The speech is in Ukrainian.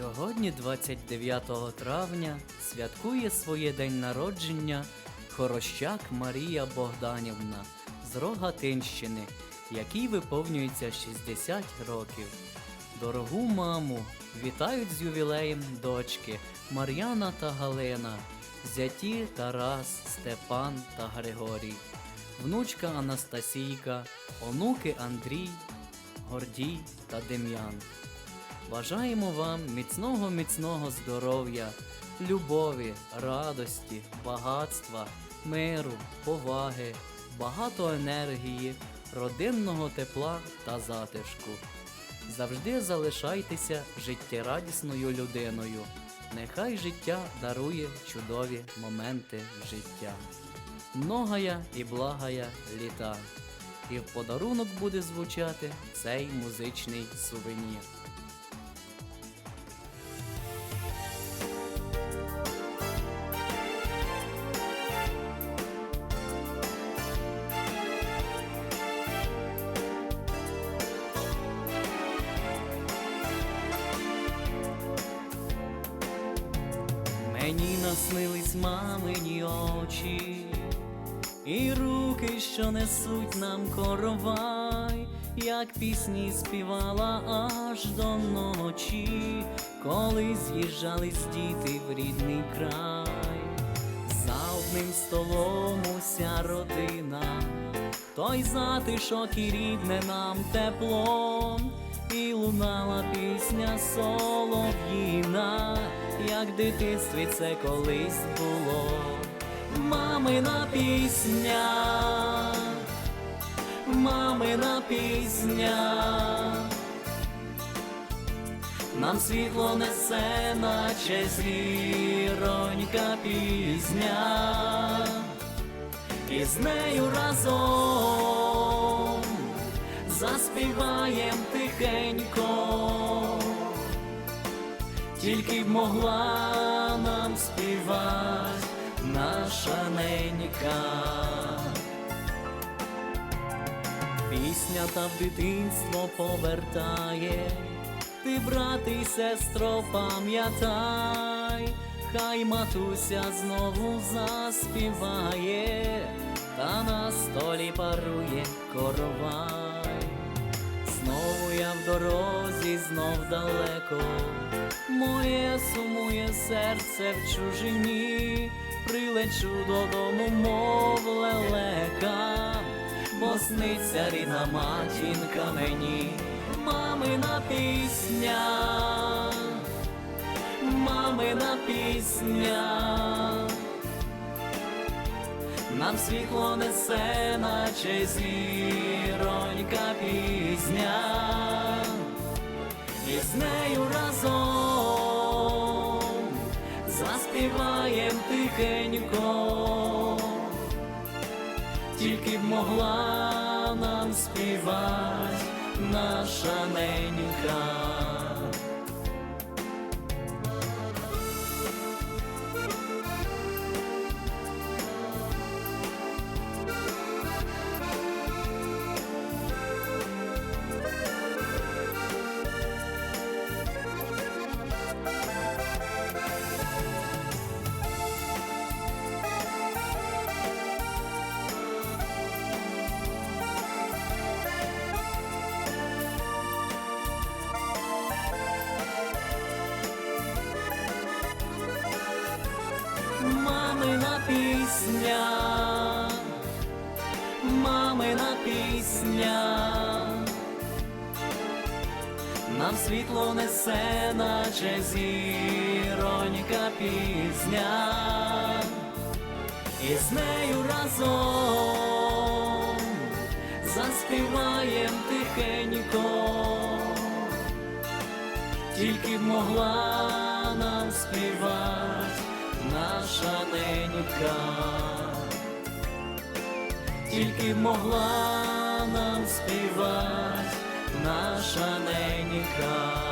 Сьогодні, 29 травня, святкує своє день народження Хорощак Марія Богданівна з Рогатинщини, якій виповнюється 60 років. Дорогу маму вітають з ювілеєм дочки Мар'яна та Галина, зяті Тарас, Степан та Григорій, внучка Анастасійка, онуки Андрій, Гордій та Дем'ян. Бажаємо вам міцного міцного здоров'я, любові, радості, багатства, миру, поваги, багато енергії, родинного тепла та затишку. Завжди залишайтеся життєрадісною людиною. Нехай життя дарує чудові моменти життя. Многая і благая літа. І в подарунок буде звучати цей музичний сувенір. Мені наснились мамині очі, і руки, що несуть нам коровай, як пісні співала аж до ночі, коли з'їжджались діти в рідний край, за одним столом уся родина, той затишок і рідне нам тепло, і лунала пісня солов'їна, як дитинстві це колись було. Мамина пісня, мамина пісня, нам світло несе, наче зіронька пізня, і з нею разом заспіваєм тихенько, тільки б могла нам співать наша ненька. Пісня та в дитинство повертає, ти, брати й сестро, пам'ятай, хай матуся знову заспіває, та на столі парує коровай. Знову я в дорозі, знов далеко, моє сумує серце в чужині, прилечу додому, мов лелека, бо сниться рідна матінка мені, мамина пісня, мамина пісня. Нам світло несе, наче зіронька пізня, і з нею разом заспіваєм тихенько, тільки б могла нам співать наша ненька. Мамина пісня, мамина пісня, нам світло несе, наче зіронька пізня, і з нею разом заспіваєм тихенько, тільки б могла нам співать наша ненька, тільки могла нам співать наша ненька.